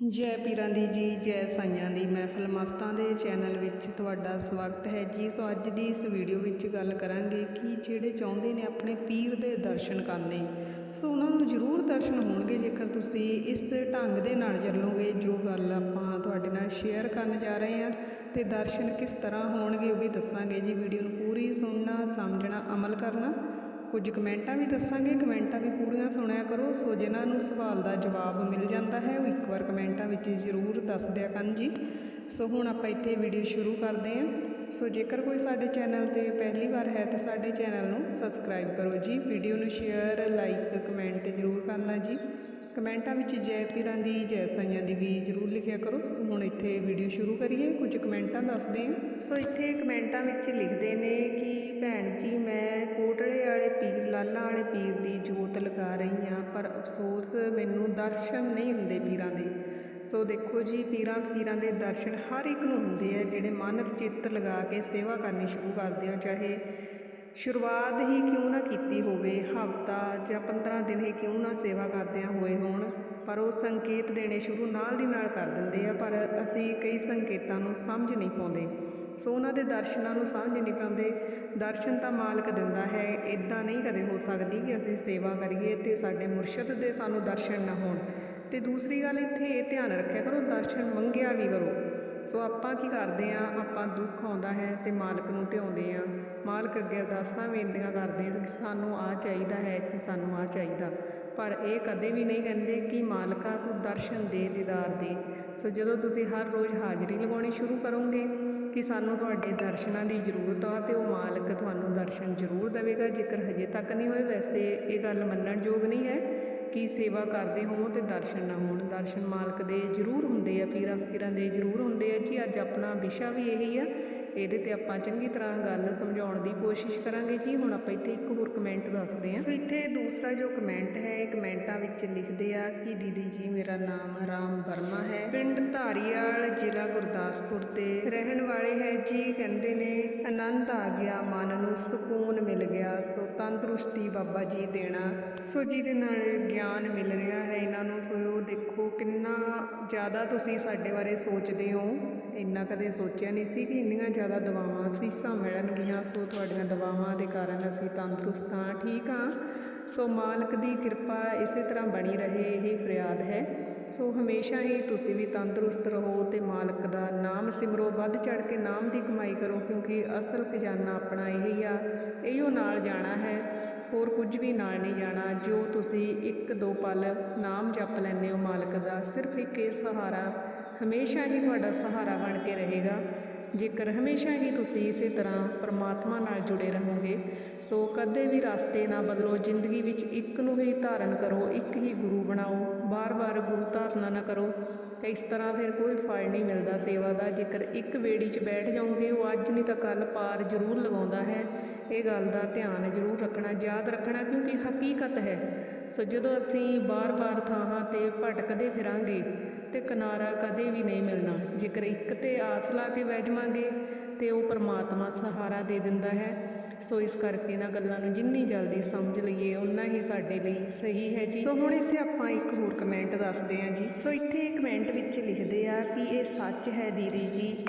ਜੈ ਪੀਰਾਂ ਦੀ ਜੀ, ਜੈ ਸਾਈਆਂ ਦੀ। ਮਹਿਫਲ ਮਸਤਾਂ ਦੇ ਚੈਨਲ ਵਿੱਚ ਤੁਹਾਡਾ ਸਵਾਗਤ ਹੈ ਜੀ। ਸੋ ਅੱਜ ਦੀ ਇਸ ਵੀਡੀਓ ਵਿੱਚ ਗੱਲ ਕਰਾਂਗੇ ਕਿ ਜਿਹੜੇ ਚਾਹੁੰਦੇ ਨੇ ਆਪਣੇ ਪੀਰ ਦੇ ਦਰਸ਼ਨ ਕਰਨੇ, ਸੋ ਉਹਨਾਂ ਨੂੰ ਜ਼ਰੂਰ ਦਰਸ਼ਨ ਹੋਣਗੇ। ਜੇਕਰ ਤੁਸੀਂ ਇਸ ਢੰਗ ਦੇ ਨਾਲ ਚੱਲੋਗੇ, ਜੋ ਗੱਲ ਆਪਾਂ ਤੁਹਾਡੇ ਨਾਲ ਸ਼ੇਅਰ ਕਰਨ ਜਾ ਰਹੇ ਹਾਂ, ਤੇ ਦਰਸ਼ਨ ਕਿਸ ਤਰ੍ਹਾਂ ਹੋਣਗੇ ਉਹ ਵੀ ਦੱਸਾਂਗੇ ਜੀ। ਵੀਡੀਓ ਨੂੰ ਪੂਰੀ ਸੁਣਨਾ, ਸਮਝਣਾ, ਅਮਲ ਕਰਨਾ। ਕੁਝ ਕਮੈਂਟਾਂ ਵੀ ਦੱਸਾਂਗੇ, ਕਮੈਂਟਾਂ ਵੀ ਪੂਰੀਆਂ ਸੁਣਿਆ ਕਰੋ। ਸੋ ਜਿਨ੍ਹਾਂ ਨੂੰ ਸਵਾਲ ਦਾ ਜਵਾਬ ਮਿਲ ਜਾਂਦਾ ਹੈ, ਉਹ ਇੱਕ ਵਾਰ ਕਮੈਂਟਾਂ ਵਿੱਚ ਜ਼ਰੂਰ ਦੱਸ ਦਿਆ ਕਰਨ ਜੀ। ਸੋ ਹੁਣ ਆਪਾਂ ਇੱਥੇ ਵੀਡੀਓ ਸ਼ੁਰੂ ਕਰਦੇ ਹਾਂ। ਸੋ ਜੇਕਰ ਕੋਈ ਸਾਡੇ ਚੈਨਲ ਤੇ ਪਹਿਲੀ ਵਾਰ ਹੈ ਤਾਂ ਸਾਡੇ ਚੈਨਲ ਨੂੰ ਸਬਸਕ੍ਰਾਈਬ ਕਰੋ ਜੀ। ਵੀਡੀਓ ਨੂੰ ਸ਼ੇਅਰ, ਲਾਈਕ, ਕਮੈਂਟ ਤੇ ਜ਼ਰੂਰ ਕਰਨਾ ਜੀ। ਕਮੈਂਟਾਂ ਵਿੱਚ ਜੈ ਪੀਰਾਂ ਦੀ, ਜੈ ਸਾਈਆਂ ਦੀ ਵੀ ਜ਼ਰੂਰ ਲਿਖਿਆ ਕਰੋ। ਸੋ ਹੁਣ ਇੱਥੇ ਵੀਡੀਓ ਸ਼ੁਰੂ ਕਰੀਏ, ਕੁਝ ਕਮੈਂਟਾਂ ਦੱਸਦੇ ਹਾਂ। ਸੋ ਇੱਥੇ ਕਮੈਂਟਾਂ ਵਿੱਚ ਲਿਖਦੇ ਨੇ ਕਿ, ਭੈਣ ਜੀ, ਮੈਂ ਕੋਟਲੇ ਵਾਲੇ ਵਾਲੇ ਪੀਰ ਦੀ ਜੋਤ ਲਗਾ ਰਹੀ ਹਾਂ, ਪਰ ਅਫਸੋਸ ਮੈਨੂੰ ਦਰਸ਼ਨ ਨਹੀਂ ਹੁੰਦੇ ਪੀਰਾਂ ਦੇ। ਸੋ ਦੇਖੋ ਜੀ, ਪੀਰਾਂ ਫਕੀਰਾਂ ਦੇ ਦਰਸ਼ਨ ਹਰ ਇੱਕ ਨੂੰ ਹੁੰਦੇ ਆ, ਜਿਹੜੇ ਮਨ ਚਿੱਤ ਲਗਾ ਕੇ ਸੇਵਾ ਕਰਨੀ ਸ਼ੁਰੂ ਕਰਦੇ ਹੋ ਚਾਹੇ ਸ਼ੁਰੂਆਤ ਹੀ ਕਿਉਂ ਨਾ ਕੀਤੀ ਹੋਵੇ? ਹਫਤਾ ਜਾਂ 15 ਦਿਨ ਹੀ ਕਿਉਂ ਨਾ ਸੇਵਾ ਕਰਦਿਆਂ ਹੋਏ ਹੋਣ? ਪਰ ਉਹ ਸੰਕੇਤ ਦੇਣੇ ਸ਼ੁਰੂ ਨਾਲ ਦੀ ਨਾਲ ਕਰ ਦਿੰਦੇ ਆ, ਪਰ ਅਸੀਂ ਕਈ ਸੰਕੇਤਾਂ ਨੂੰ ਸਮਝ ਨਹੀਂ ਪਾਉਂਦੇ। ਸੋ ਉਹਨਾਂ ਦੇ ਦਰਸ਼ਨਾਂ ਨੂੰ ਸਮਝ ਨਹੀਂ ਪਾਉਂਦੇ। ਦਰਸ਼ਨ ਤਾਂ ਮਾਲਕ ਦਿੰਦਾ ਹੈ ਇਦਾਂ ਨਹੀਂ ਕਦੇ ਹੋ ਸਕਦੀ ਕਿ ਅਸੀਂ ਸੇਵਾ ਕਰੀਏ ਤੇ ਸਾਡੇ ਮੁਰਸ਼ਿਦ ਦੇ ਸਾਨੂੰ ਦਰਸ਼ਨ ਨਾ ਹੋਣ। ਤੇ ਦੂਸਰੀ ਗੱਲ ਇੱਥੇ ਇਹ ਧਿਆਨ ਰੱਖਿਆ ਕਰੋ, ਦਰਸ਼ਨ ਮੰਗਿਆ ਵੀ ਕਰੋ। ਸੋ ਆਪਾਂ ਕੀ ਕਰਦੇ ਆ? ਆਪਾਂ ਦੁੱਖ ਆਉਂਦਾ ਹੈ ਤੇ ਮਾਲਕ ਨੂੰ ਧਿਆਉਂਦੇ ਆ। ਮਾਲਕ ਅੱਗੇ ਅਰਦਾਸਾਂ ਬੇਨਤੀਆਂ ਕਰਦੇ ਸਾਨੂੰ ਆ ਚਾਹੀਦਾ ਹੈ, ਕਿ ਸਾਨੂੰ ਆ ਚਾਹੀਦਾ। ਪਰ ਇਹ ਕਦੇ ਵੀ ਨਹੀਂ ਕਹਿੰਦੇ ਕਿ ਮਾਲਕਾ ਤੂੰ ਦਰਸ਼ਨ ਦੇ, ਦੀਦਾਰ ਦੇ। ਸੋ ਜਦੋਂ ਤੁਸੀਂ ਹਰ ਰੋਜ਼ ਹਾਜ਼ਰੀ ਲਗਾਉਣੀ ਸ਼ੁਰੂ ਕਰੋਗੇ ਕਿ ਸਾਨੂੰ ਤੁਹਾਡੇ ਦਰਸ਼ਨਾਂ ਦੀ ਜ਼ਰੂਰਤ ਆ ਤੇ ਉਹ ਮਾਲਕ ਤੁਹਾਨੂੰ ਦਰਸ਼ਨ ਜ਼ਰੂਰ ਦੇਵੇਗਾ, ਜੇਕਰ ਹਜੇ ਤੱਕ ਨਹੀਂ ਹੋਏ, ਵੈਸੇ ਇਹ ਗੱਲ ਮੰਨਣ ਯੋਗ ਨਹੀਂ ਹੈ ਕਿ ਸੇਵਾ ਕਰਦੇ ਹੋ ਤੇ ਦਰਸ਼ਨ ਨਾ ਹੋਣ। ਦਰਸ਼ਨ ਮਾਲਕ ਦੇ ਜ਼ਰੂਰ ਹੁੰਦੇ ਆ ਪੀਰਾਂ ਫਕੀਰਾਂ ਦੇ ਜ਼ਰੂਰ ਹੁੰਦੇ ਆ। ਜੀ, ਅੱਜ ਆਪਣਾ ਵਿਸ਼ਾ ਵੀ ਇਹੀ ਆ ਇਹਦੇ ਤੇ ਆਪਾਂ ਚੰਗੀ ਤਰ੍ਹਾਂ ਗੱਲ ਸਮਝਾਉਣ ਦੀ ਕੋਸ਼ਿਸ਼ ਕਰਾਂਗੇ ਜੀ। ਹੁਣ ਆਪਾਂ ਇੱਥੇ ਇੱਕ ਹੋਰ ਕਮੈਂਟ ਦੱਸਦੇ ਹਾਂ। ਸੋ ਇੱਥੇ ਦੂਸਰਾ ਜੋ ਕਮੈਂਟ ਹੈ, ਇਹ ਕਮੈਂਟਾਂ ਵਿੱਚ ਲਿਖਦੇ ਆ ਕਿ ਦੀਦੀ ਜੀ, ਮੇਰਾ ਨਾਮ ਰਾਮ ਵਰਮਾ ਹੈ। ਪਿੰਡ ਧਾਰੀਵਾਲ, ਜ਼ਿਲ੍ਹਾ ਗੁਰਦਾਸਪੁਰ ਤੇ ਰਹਿਣ ਵਾਲੇ ਹੈ ਜੀ। ਕਹਿੰਦੇ ਨੇ, ਆਨੰਦ ਆ ਗਿਆ, ਮਨ ਨੂੰ ਸਕੂਨ ਮਿਲ ਗਿਆ। ਸੋ ਤੰਦਰੁਸਤੀ ਬਾਬਾ ਜੀ ਦੇਣਾ। ਸੋ ਜਿਹਦੇ ਨਾਲ ਗਿਆਨ ਮਿਲ ਰਿਹਾ ਹੈ, ਇਹਨਾਂ ਨੂੰ ਸੋ ਦੇਖੋ ਕਿੰਨਾ ਜ਼ਿਆਦਾ ਤੁਸੀਂ ਸਾਡੇ ਬਾਰੇ ਸੋਚਦੇ ਹੋ। ਇੰਨਾ ਕਦੇ ਸੋਚਿਆ ਨਹੀਂ ਸੀ ਕਿ ਇੰਨੀਆਂ ਜ਼ਿਆਦਾ ਦਵਾਵਾਂ ਅਸੀਸਾਂ ਮਿਲਣਗੀਆਂ ਸੋ ਤੁਹਾਡੀਆਂ ਦਵਾਵਾਂ ਦੇ ਕਾਰਨ ਅਸੀਂ ਤੰਦਰੁਸਤ ਹਾਂ, ਠੀਕ ਹਾਂ। ਸੋ ਮਾਲਕ ਦੀ ਕਿਰਪਾ ਇਸੇ ਤਰ੍ਹਾਂ ਬਣੀ ਰਹੇ, ਇਹ ਫਰਿਆਦ ਹੈ। ਸੋ ਹਮੇਸ਼ਾ ਹੀ ਤੁਸੀਂ ਵੀ ਤੰਦਰੁਸਤ ਰਹੋ ਤੇ ਮਾਲਕ ਦਾ ਨਾਮ ਸਿਮਰੋ, ਵੱਧ ਚੜ ਕੇ ਨਾਮ ਦੀ ਕਮਾਈ ਕਰੋ, ਕਿਉਂਕਿ ਅਸਲ ਖਜ਼ਾਨਾ ਆਪਣਾ ਇਹੀ ਆ, ਇਹੋ ਨਾਲ ਜਾਣਾ ਹੈ। ਹੋਰ ਕੁਝ ਵੀ ਨਾਲ ਨਹੀਂ ਜਾਣਾ, ਜੋ ਤੁਸੀਂ ਇੱਕ ਦੋ ਪਲ ਨਾਮ ਜਪ ਲੈਂਦੇ ਹੋ ਮਾਲਕ ਦਾ, ਸਿਰਫ ਇੱਕ ਇਹ ਸਹਾਰਾ, ਹਮੇਸ਼ਾ ਹੀ ਤੁਹਾਡਾ ਸਹਾਰਾ ਬਣ ਕੇ ਰਹੇਗਾ। ਜੇਕਰ ਹਮੇਸ਼ਾ ਹੀ ਤੁਸੀਂ ਇਸੇ ਤਰ੍ਹਾਂ ਪਰਮਾਤਮਾ ਨਾਲ ਜੁੜੇ ਰਹੋਗੇ, ਸੋ ਕਦੇ ਵੀ ਰਸਤੇ ਨਾ ਬਦਲੋ, ਜ਼ਿੰਦਗੀ ਵਿੱਚ ਇੱਕ ਨੂੰ ਹੀ ਧਾਰਨ ਕਰੋ, ਇੱਕ ਹੀ ਗੁਰੂ ਬਣਾਓ, ਬਾਰ-ਬਾਰ ਗੁਰੂ ਧਾਰਨਾ ਨਾ ਕਰੋ। ਇਸ ਤਰ੍ਹਾਂ ਫਿਰ ਕੋਈ ਫਲ ਨਹੀਂ ਮਿਲਦਾ ਸੇਵਾ ਦਾ। ਜੇਕਰ ਇੱਕ ਵੇੜੀ 'ਚ ਬੈਠ ਜਾਓਗੇ, ਉਹ ਅੱਜ ਨਹੀਂ ਤਾਂ ਕੱਲ ਪਾਰ ਜ਼ਰੂਰ ਲਗਾਉਂਦਾ ਹੈ। ਇਹ ਗੱਲ ਦਾ ਧਿਆਨ ਜ਼ਰੂਰ ਰੱਖਣਾ, ਯਾਦ ਰੱਖਣਾ, ਕਿਉਂਕਿ ਹਕੀਕਤ ਹੈ। ਸੋ ਜਦੋਂ ਅਸੀਂ ਬਾਰ-ਬਾਰ ਥਾਂ ਤੇ ਭਟਕਦੇ ਫਿਰਾਂਗੇ ਤੇ ਕਿਨਾਰਾ ਕਦੇ ਵੀ ਨਹੀਂ ਮਿਲਣਾ। ਜੇਕਰ ਇੱਕ ਤੇ ਆਸ ਲਾ ਕੇ ਬਹਿ ਜਾਵਾਂਗੇ ਤੇ ਉਹ ਪਰਮਾਤਮਾ ਸਹਾਰਾ ਦੇ ਦਿੰਦਾ ਹੈ। ਸੋ ਇਸ ਕਰਕੇ ਇਹਨਾਂ ਗੱਲਾਂ ਨੂੰ ਜਿੰਨੀ ਜਲਦੀ ਸਮਝ ਲਈਏ ਉਨਾ ਹੀ ਸਾਡੇ ਲਈ ਸਹੀ ਹੈ ਜੀ। ਸੋ ਹੁਣ ਇੱਥੇ ਆਪਾਂ ਇੱਕ ਹੋਰ ਕਮੈਂਟ ਦੱਸਦੇ ਹਾਂ ਜੀ। ਸੋ ਇੱਥੇ ਕਮੈਂਟ ਵਿੱਚ ਲਿਖਦੇ ਆ ਕਿ ਇਹ ਸੱਚ ਹੈ ਦੀਦੀ ਜੀ।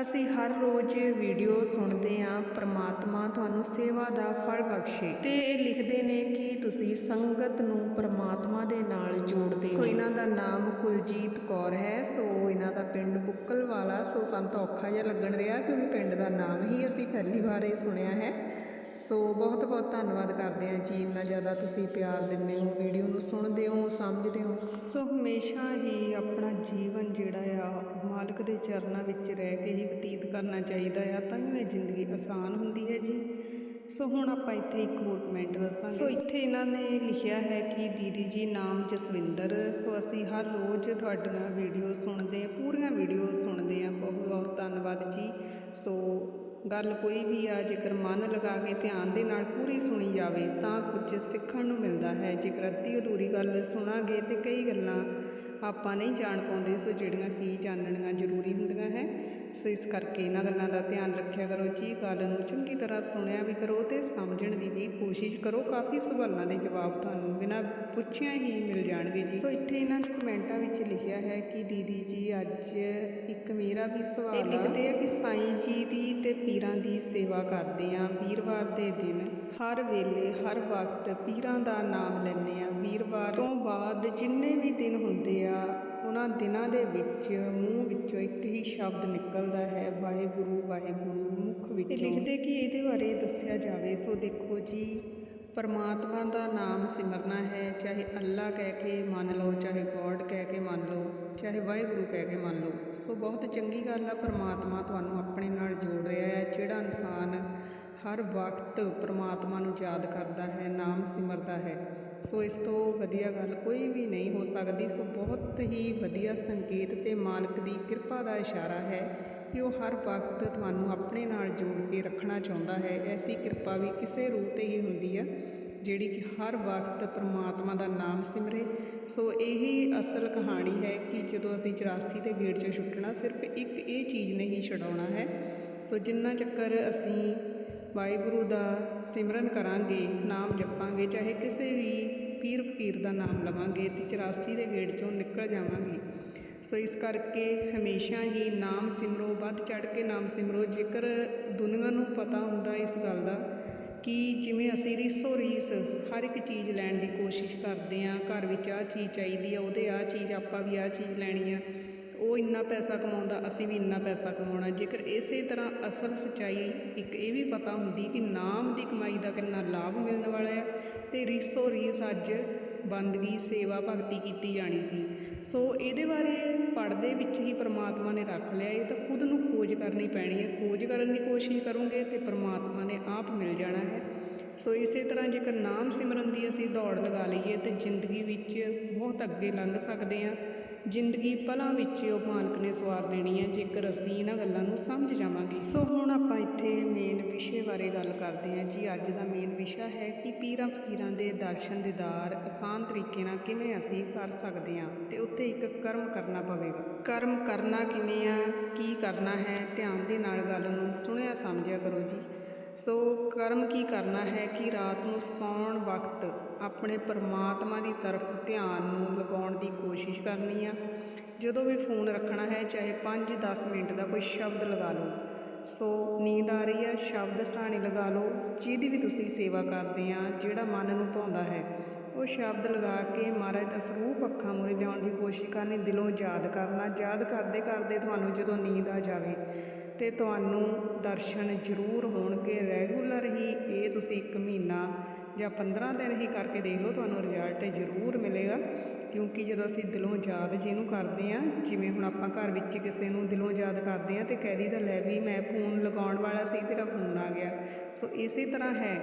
ਅਸੀਂ ਹਰ ਰੋਜ਼ ਵੀਡੀਓ ਸੁਣਦੇ ਹਾਂ, ਪ੍ਰਮਾਤਮਾ ਤੁਹਾਨੂੰ ਸੇਵਾ ਦਾ ਫਲ ਬਖਸ਼ੇ। ਤੇ ਇਹ ਲਿਖਦੇ ਨੇ ਕਿ ਤੁਸੀਂ ਸੰਗਤ ਨੂੰ ਪ੍ਰਮਾਤਮਾ ਦੇ ਨਾਲ ਜੋੜਦੇ ਸੋ ਇਹਨਾਂ ਦਾ ਨਾਮ ਕੁਲਜੀਤ ਕੌਰ ਹੈ। ਸੋ ਇਹਨਾਂ ਦਾ ਪਿੰਡ ਬੁੱਕਲ ਵਾਲਾ ਸੋ ਸਾਨੂੰ ਤਾਂ ਔਖਾ ਜਿਹਾ ਲੱਗਣ ਰਿਹਾ ਕਿਉਂਕਿ ਪਿੰਡ ਦਾ ਨਾਮ ਹੀ ਅਸੀਂ ਪਹਿਲੀ ਵਾਰ ਇਹ ਸੁਣਿਆ ਹੈ। ਸੋ ਬਹੁਤ ਬਹੁਤ ਧੰਨਵਾਦ ਕਰਦੇ ਹਾਂ ਜੀ ਇੰਨਾ ਜ਼ਿਆਦਾ ਤੁਸੀਂ ਪਿਆਰ ਦਿੰਦੇ ਹੋ ਵੀਡੀਓ ਨੂੰ ਸੁਣਦੇ ਹੋ ਸਮਝਦੇ ਹੋ। ਸੋ ਹਮੇਸ਼ਾ ਹੀ ਆਪਣਾ ਜੀਵਨ ਜਿਹੜਾ ਆ ਮਾਲਕ ਦੇ ਚਰਨਾਂ ਵਿੱਚ ਰਹਿ ਕੇ ਹੀ ਬਤੀਤ ਕਰਨਾ ਚਾਹੀਦਾ ਆ ਤਾਂ ਹੀ ਇਹ ਜ਼ਿੰਦਗੀ ਆਸਾਨ ਹੁੰਦੀ ਹੈ ਜੀ। ਸੋ ਹੁਣ ਆਪਾਂ ਇੱਥੇ ਇੱਕ ਹੋਰ ਕਮੈਂਟ ਦੱਸਾਂਗੇ। ਸੋ ਇੱਥੇ ਇਹਨਾਂ ਨੇ ਲਿਖਿਆ ਹੈ ਕਿ ਦੀਦੀ ਜੀ ਨਾਮ ਜਸਵਿੰਦਰ ਸੋ ਅਸੀਂ ਹਰ ਰੋਜ਼ ਤੁਹਾਡੀਆਂ ਵੀਡੀਓ ਸੁਣਦੇ ਪੂਰੀਆਂ ਵੀਡੀਓ ਸੁਣਦੇ ਆ ਬਹੁਤ ਬਹੁਤ ਧੰਨਵਾਦ ਜੀ। ਸੋ ਗੱਲ ਕੋਈ ਵੀ ਆ, ਜੇਕਰ ਮਨ ਲਗਾ ਕੇ ਧਿਆਨ ਦੇ ਨਾਲ ਪੂਰੀ ਸੁਣੀ ਜਾਵੇ, ਤਾਂ ਕੁਝ ਸਿੱਖਣ ਨੂੰ ਮਿਲਦਾ ਹੈ। ਜੇਕਰ ਅੱਧੀ ਅਧੂਰੀ ਗੱਲ ਸੁਣਾਂਗੇ ਤੇ ਕਈ ਗੱਲਾਂ ਆਪਾਂ ਨਹੀਂ ਜਾਣ ਪਾਉਂਦੇ, ਸੋ ਜਿਹੜੀਆਂ ਕੀ ਜਾਣਨੀਆਂ ਜ਼ਰੂਰੀ ਹੁੰਦੀਆਂ ਸੋ ਇਸ ਕਰਕੇ ਇਹਨਾਂ ਗੱਲਾਂ ਦਾ ਧਿਆਨ ਰੱਖਿਆ ਕਰੋ ਜੀ ਗੱਲ ਨੂੰ ਚੰਗੀ ਤਰ੍ਹਾਂ ਸੁਣਿਆ ਵੀ ਕਰੋ ਤੇ ਸਮਝਣ ਦੀ ਵੀ ਕੋਸ਼ਿਸ਼ ਕਰੋ ਕਾਫੀ ਸਵਾਲਾਂ ਦੇ ਜਵਾਬ ਤੁਹਾਨੂੰ ਬਿਨਾਂ ਪੁੱਛਿਆ ਹੀ ਮਿਲ ਜਾਣਗੇ ਜੀ। ਸੋ ਇੱਥੇ ਇਹਨਾਂ ਨੇ ਕਮੈਂਟਾਂ ਵਿੱਚ ਲਿਖਿਆ ਹੈ ਕਿ ਦੀਦੀ ਜੀ ਅੱਜ ਇੱਕ ਮੇਰਾ ਵੀ ਸਵਾਲ ਇਹ ਲਿਖਦੇ ਆ ਕਿ ਸਾਈਂ ਜੀ ਦੀ ਤੇ ਪੀਰਾਂ ਦੀ ਸੇਵਾ ਕਰਦੇ ਆ ਵੀਰਵਾਰ ਦੇ ਦਿਨ ਹਰ ਵੇਲੇ ਹਰ ਵਕਤ ਪੀਰਾਂ ਦਾ ਨਾਮ ਲੈਂਦੇ ਆ ਵੀਰਵਾਰ ਤੋਂ ਬਾਅਦ ਜਿੰਨੇ ਵੀ ਦਿਨ ਹੁੰਦੇ ਆ ਉਹਨਾਂ ਦਿਨਾਂ ਦੇ ਵਿੱਚ ਮੂੰਹ ਵਿੱਚੋਂ ਇੱਕ ਹੀ ਸ਼ਬਦ ਨਿਕਲਦਾ ਹੈ ਵਾਹਿਗੁਰੂ ਵਾਹਿਗੁਰੂ ਮੁਖ ਵਿੱਚੋਂ। ਲਿਖਦੇ ਕਿ ਇਹਦੇ ਬਾਰੇ ਦੱਸਿਆ ਜਾਵੇ। ਸੋ ਦੇਖੋ ਜੀ ਪਰਮਾਤਮਾ ਦਾ ਨਾਮ ਸਿਮਰਨਾ ਹੈ ਚਾਹੇ ਅੱਲਾ ਕਹਿ ਕੇ ਮੰਨ ਲਓ ਚਾਹੇ ਗੋਡ ਕਹਿ ਕੇ ਮੰਨ ਲਓ ਚਾਹੇ ਵਾਹਿਗੁਰੂ ਕਹਿ ਕੇ ਮੰਨ ਲਓ। ਸੋ ਬਹੁਤ ਚੰਗੀ ਗੱਲ ਆ ਪਰਮਾਤਮਾ ਤੁਹਾਨੂੰ ਆਪਣੇ ਨਾਲ ਜੋੜ ਰਿਹਾ ਹੈ ਜਿਹੜਾ ਇਨਸਾਨ ਹਰ ਵਕਤ ਪਰਮਾਤਮਾ ਨੂੰ ਯਾਦ ਕਰਦਾ ਹੈ ਨਾਮ ਸਿਮਰਦਾ ਹੈ। ਸੋ ਇਸ ਤੋਂ ਵਧੀਆ ਗੱਲ ਕੋਈ ਵੀ ਨਹੀਂ ਹੋ ਸਕਦੀ। ਸੋ ਬਹੁਤ ਹੀ ਵਧੀਆ ਸੰਕੇਤ ਤੇ ਮਾਲਕ ਦੀ ਕਿਰਪਾ ਦਾ ਇਸ਼ਾਰਾ ਹੈ ਕਿ ਉਹ ਹਰ ਵਕਤ ਤੁਹਾਨੂੰ ਆਪਣੇ ਨਾਲ ਜੋੜ ਕੇ ਰੱਖਣਾ ਚਾਹੁੰਦਾ ਹੈ। ਐਸੀ ਕਿਰਪਾ ਵੀ ਕਿਸੇ ਰੂਪ ਤੇ ਹੀ ਹੁੰਦੀ ਆ, ਜਿਹੜੀ ਕਿ ਹਰ ਵਕਤ ਪ੍ਰਮਾਤਮਾ ਦਾ ਨਾਮ ਸਿਮਰੇ। ਸੋ ਇਹੀ ਅਸਲ ਕਹਾਣੀ ਹੈ ਕਿ ਜਦੋਂ ਅਸੀਂ 84 ਦੇ ਗੇੜ 'ਚੋਂ ਛੁੱਟਣਾ, ਸਿਰਫ ਇੱਕ ਇਹ ਚੀਜ਼ ਨਹੀਂ ਛਡਾਉਣਾ ਹੈ। ਸੋ ਜਿੰਨਾ ਚੱਕਰ ਅਸੀਂ ਵਾਹਿਗੁਰੂ ਦਾ ਸਿਮਰਨ ਕਰਾਂਗੇ, ਨਾਮ ਜਪਾਂਗੇ, ਚਾਹੇ ਕਿਸੇ ਵੀ ਪੀਰ ਫਕੀਰ ਦਾ ਨਾਮ ਲਵਾਂਗੇ ਤੇ 84 ਦੇ ਗੇੜ 'ਚੋਂ ਨਿਕਲ ਜਾਵਾਂਗੇ। ਸੋ ਇਸ ਕਰਕੇ ਹਮੇਸ਼ਾ ਹੀ ਨਾਮ ਸਿਮਰੋ, ਵੱਧ ਚੜ ਕੇ ਨਾਮ ਸਿਮਰੋ, ਜੇਕਰ ਦੁਨੀਆ ਨੂੰ ਪਤਾ ਹੁੰਦਾ ਇਸ ਗੱਲ ਦਾ, ਕਿ ਜਿਵੇਂ ਅਸੀਂ ਰੀਸੋ ਰੀਸ ਹਰ ਇੱਕ ਚੀਜ਼ ਲੈਣ ਦੀ ਕੋਸ਼ਿਸ਼ ਕਰਦੇ ਆ ਘਰ ਵਿੱਚ ਆਹ ਚੀਜ਼ ਚਾਹੀਦੀ ਆ, ਉਹਦੇ ਆਹ ਚੀਜ਼, ਆਪਾਂ ਵੀ ਆਹ ਚੀਜ਼ ਲੈਣੀ ਆ ਉਹ ਇੰਨਾ ਪੈਸਾ ਕਮਾਉਂਦਾ, ਅਸੀਂ ਵੀ ਇੰਨਾ ਪੈਸਾ ਕਮਾਉਣਾ। ਜੇਕਰ ਇਸੇ ਤਰ੍ਹਾਂ ਅਸਲ ਸਚਾਈ ਇੱਕ ਇਹ ਵੀ ਪਤਾ ਹੁੰਦੀ ਕਿ ਨਾਮ ਦੀ ਕਮਾਈ ਦਾ ਕਿੰਨਾ ਲਾਭ ਮਿਲਣ ਵਾਲਾ ਹੈ ਤੇ ਰੀਸੋ ਰੀਸ ਅੱਜ ਬੰਦਗੀ, ਸੇਵਾ ਭਗਤੀ ਕੀਤੀ ਜਾਣੀ ਸੀ। ਸੋ ਇਹਦੇ ਬਾਰੇ ਪੜ੍ਹਦੇ ਵਿੱਚ ਹੀ ਪ੍ਰਮਾਤਮਾ ਨੇ ਰੱਖ ਲਿਆ। ਇਹ ਤਾਂ ਖੁਦ ਨੂੰ ਖੋਜ ਕਰਨੀ ਪੈਣੀ ਹੈ। ਖੋਜ ਕਰਨ ਦੀ ਕੋਸ਼ਿਸ਼ ਕਰੋਗੇ ਤੇ ਪ੍ਰਮਾਤਮਾ ਨੇ ਆਪ ਮਿਲ ਜਾਣਾ ਹੈ। ਸੋ ਇਸੇ ਤਰ੍ਹਾਂ ਜੇਕਰ ਨਾਮ ਸਿਮਰਨ ਦੀ ਅਸੀਂ ਦੌੜ ਲਗਾ ਲਈਏ ਤੇ ਜ਼ਿੰਦਗੀ ਵਿੱਚ ਬਹੁਤ ਅੱਗੇ ਲੰਘ ਸਕਦੇ ਹਾਂ। ਜ਼ਿੰਦਗੀ ਪਲਾਂ ਵਿੱਚ ਉਹ ਮਾਲਕ ਨੇ ਸਵਾਰ ਦੇਣੀ ਹੈ, ਜੇਕਰ ਅਸੀਂ ਇਹਨਾਂ ਗੱਲਾਂ ਨੂੰ ਸਮਝ ਜਾਵਾਂਗੇ। ਸੋ ਹੁਣ ਆਪਾਂ ਇੱਥੇ ਮੇਨ ਵਿਸ਼ੇ ਬਾਰੇ ਗੱਲ ਕਰਦੇ ਹਾਂ ਜੀ। ਅੱਜ ਦਾ ਮੇਨ ਵਿਸ਼ਾ ਹੈ ਕਿ ਪੀਰਾਂ ਫਕੀਰਾਂ ਦੇ ਦਰਸ਼ਨ ਦੀਦਾਰ ਆਸਾਨ ਤਰੀਕੇ ਨਾਲ ਕਿਵੇਂ ਅਸੀਂ ਕਰ ਸਕਦੇ ਹਾਂ ਤੇ ਉੱਤੇ ਇੱਕ ਕਰਮ ਕਰਨਾ ਪਵੇਗਾ। ਕਰਮ ਕਰਨਾ ਕਿਵੇਂ ਆ, ਕੀ ਕਰਨਾ ਹੈ, ਧਿਆਨ ਦੇ ਨਾਲ ਗੱਲ ਨੂੰ ਸੁਣਿਆ ਸਮਝਿਆ ਕਰੋ ਜੀ। ਸੋ ਕਰਮ ਕੀ ਕਰਨਾ ਹੈ ਕਿ ਰਾਤ ਨੂੰ ਸੌਣ ਵਕਤ ਆਪਣੇ ਪਰਮਾਤਮਾ ਦੀ ਤਰਫ ਧਿਆਨ ਨੂੰ ਲਗਾਉਣ ਦੀ ਕੋਸ਼ਿਸ਼ ਕਰਨੀ ਆ। ਜਦੋਂ ਵੀ ਫੋਨ ਰੱਖਣਾ ਹੈ, ਚਾਹੇ 5-10 ਮਿੰਟ ਦਾ ਕੋਈ ਸ਼ਬਦ ਲਗਾ ਲਓ। ਸੋ ਨੀਂਦ ਆ ਰਹੀ ਆ, ਸ਼ਬਦ ਸਰਾਣੇ ਲਗਾ ਲਓ, ਜਿਹਦੀ ਵੀ ਤੁਸੀਂ ਸੇਵਾ ਕਰਦੇ ਆ, ਜਿਹੜਾ ਮਨ ਨੂੰ ਭਾਉਂਦਾ ਹੈ, ਉਹ ਸ਼ਬਦ ਲਗਾ ਕੇ ਮਹਾਰਾਜ ਦਾ ਸਰੂਪ ਅੱਖਾਂ ਮੂਹਰੇ ਜਾਣ ਦੀ ਕੋਸ਼ਿਸ਼ ਕਰਨੀ, ਦਿਲੋਂ ਯਾਦ ਕਰਨਾ, ਯਾਦ ਕਰਦੇ ਕਰਦੇ ਤੁਹਾਨੂੰ ਜਦੋਂ ਨੀਂਦ ਆ ਜਾਵੇ ਤੇ ਤੁਹਾਨੂੰ ਦਰਸ਼ਨ ਜ਼ਰੂਰ ਹੋਣਗੇ। ਰੈਗੂਲਰ ਹੀ ਇਹ ਤੁਸੀਂ ਇੱਕ ਮਹੀਨਾ ਜਾਂ 15 ਦਿਨ ਹੀ ਕਰਕੇ ਦੇਖ ਲਓ, ਤੁਹਾਨੂੰ ਰਿਜ਼ਲਟ ਜ਼ਰੂਰ ਮਿਲੇਗਾ। ਕਿਉਂਕਿ ਜਦੋਂ ਅਸੀਂ ਦਿਲੋਂ ਯਾਦ ਜਿਹਨੂੰ ਕਰਦੇ ਆ ਜਿਵੇਂ ਹੁਣ ਆਪਾਂ ਘਰ ਵਿੱਚ ਕਿਸੇ ਨੂੰ ਦਿਲੋਂ ਯਾਦ ਕਰਦੇ ਆ ਤੇ ਕਹਿ ਦਾ ਲੈ ਵੀ ਮੈਂ ਫੋਨ ਲਗਾਉਣ ਵਾਲਾ ਸੀ, ਤੇਰਾ ਫੋਨ ਆ ਗਿਆ। ਸੋ ਇਸੇ ਤਰ੍ਹਾਂ ਹੈ,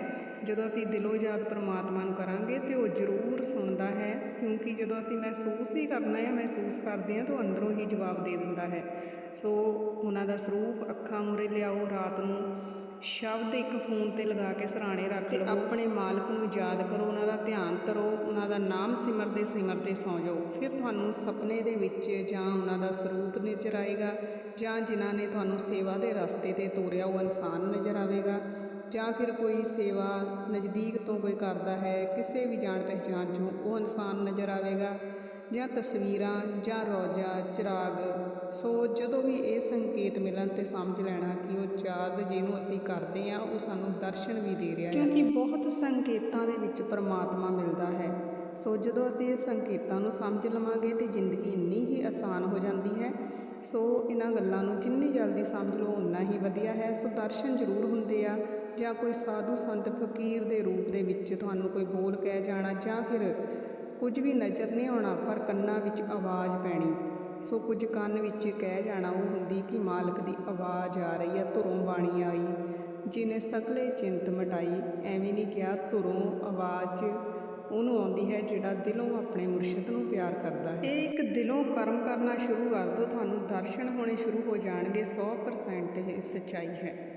ਜਦੋਂ ਅਸੀਂ ਦਿਲੋਂ ਯਾਦ ਪਰਮਾਤਮਾ ਨੂੰ ਕਰਾਂਗੇ ਤੇ ਉਹ ਜ਼ਰੂਰ ਸੁਣਦਾ ਹੈ, ਕਿਉਂਕਿ ਜਦੋਂ ਅਸੀਂ ਮਹਿਸੂਸ ਹੀ ਕਰਨਾ ਹੈ ਮਹਿਸੂਸ ਕਰਦੇ ਆ ਤਾਂ ਅੰਦਰੋਂ ਹੀ ਜਵਾਬ ਦੇ ਦਿੰਦਾ ਹੈ। ਸੋ ਉਹਨਾਂ ਦਾ ਸਰੂਪ ਅੱਖਾਂ ਮੂਰੇ ਲਿਆਓ, ਰਾਤ ਨੂੰ ਸ਼ਬਦ ਇੱਕ ਫੋਨ ਤੇ ਲਗਾ ਕੇ ਸਰਾਣੇ ਰੱਖ ਲਓ ਆਪਣੇ ਮਾਲਕ ਨੂੰ ਯਾਦ ਕਰੋ ਉਹਨਾਂ ਦਾ ਧਿਆਨ ਕਰੋ ਉਹਨਾਂ ਦਾ ਨਾਮ ਸਿਮਰਦੇ ਸਿਮਰਦੇ ਸੌ ਜਾਓ। ਫਿਰ ਤੁਹਾਨੂੰ ਸੁਪਨੇ ਦੇ ਵਿੱਚ ਜਾਂ ਉਹਨਾਂ ਦਾ ਸਰੂਪ ਨਜ਼ਰ ਆਏਗਾ ਜਾਂ ਜਿਨ੍ਹਾਂ ਨੇ ਤੁਹਾਨੂੰ ਸੇਵਾ ਦੇ ਰਸਤੇ ਤੇ ਤੋਰਿਆ ਉਹ ਇਨਸਾਨ ਨਜ਼ਰ ਆਵੇਗਾ ਜਾਂ ਫਿਰ ਕੋਈ ਸੇਵਾ ਨਜ਼ਦੀਕ ਤੋਂ ਕੋਈ ਕਰਦਾ ਹੈ ਕਿਸੇ ਵੀ ਜਾਣ ਪਹਿਚਾਣ ਚੋਂ ਉਹ ਇਨਸਾਨ ਨਜ਼ਰ ਆਵੇਗਾ। ਜਾਂ ਤਸਵੀਰਾਂ ਜਾਂ ਰੌਜਾ, ਚਿਰਾਗ, ਸੋ ਜਦੋਂ ਵੀ ਇਹ ਸੰਕੇਤ ਮਿਲਣ ਤੇ ਸਮਝ ਲੈਣਾ ਕਿ ਉਹ ਚਾਦ ਜਿਹਨੂੰ ਅਸੀਂ ਕਰਦੇ ਆ ਉਹ ਸਾਨੂੰ ਦਰਸ਼ਨ ਵੀ ਦੇ ਰਿਹਾ ਹੈ। ਕਿਉਂਕਿ ਬਹੁਤ ਸੰਕੇਤਾਂ ਦੇ ਵਿੱਚ ਪਰਮਾਤਮਾ ਮਿਲਦਾ ਹੈ। ਸੋ ਜਦੋਂ ਅਸੀਂ ਇਹ ਸੰਕੇਤਾਂ ਨੂੰ ਸਮਝ ਲਵਾਂਗੇ ਤੇ ਜ਼ਿੰਦਗੀ ਇੰਨੀ ਹੀ ਆਸਾਨ ਹੋ ਜਾਂਦੀ ਹੈ, ਸੋ ਇਹਨਾਂ ਗੱਲਾਂ ਨੂੰ ਜਿੰਨੀ ਜਲਦੀ ਸਮਝ ਲਓ ਉਨਾ ਹੀ ਵਧੀਆ ਹੈ। ਸੋ ਦਰਸ਼ਨ ਜ਼ਰੂਰ ਹੁੰਦੇ ਆ, ਜਾਂ ਕੋਈ ਸਾਧੂ ਸੰਤ ਫਕੀਰ ਦੇ ਰੂਪ ਦੇ ਵਿੱਚ ਤੁਹਾਨੂੰ ਕੋਈ ਬੋਲ ਕਹਿ ਜਾਣਾ ਜਾਂ ਫਿਰ ਕੁਝ ਵੀ ਨਜ਼ਰ ਨਹੀਂ ਆਉਣਾ, ਪਰ ਕੰਨਾਂ ਵਿੱਚ ਆਵਾਜ਼ ਪੈਣੀ। ਸੋ ਕੁਝ ਕੰਨ ਵਿੱਚ ਕਹਿ ਜਾਣਾ, ਉਹ ਹੁੰਦੀ ਕਿ ਮਾਲਕ ਦੀ ਆਵਾਜ਼ ਆ ਰਹੀ ਹੈ, ਧੁਰੋਂ ਬਾਣੀ ਆਈ। ਜਿਨੇ ਸਗਲੇ ਚਿੰਤ ਮਟਾਈ, ਐਵੇਂ ਨਹੀਂ ਕਿਹਾ, ਧੁਰੋਂ ਆਵਾਜ਼ ਉਹਨੂੰ ਆਉਂਦੀ ਹੈ, ਜਿਹੜਾ ਦਿਲੋਂ ਆਪਣੇ ਮੁਰਸ਼ਿਦ ਨੂੰ ਪਿਆਰ ਕਰਦਾ ਹੈ। ਇਹ ਇੱਕ ਦਿਲੋਂ ਕਰਮ ਕਰਨਾ ਸ਼ੁਰੂ ਕਰ ਦਿਓ ਤੁਹਾਨੂੰ ਦਰਸ਼ਨ ਹੋਣੇ ਸ਼ੁਰੂ ਹੋ ਜਾਣਗੇ 100% ਇਹ ਸੱਚਾਈ ਹੈ।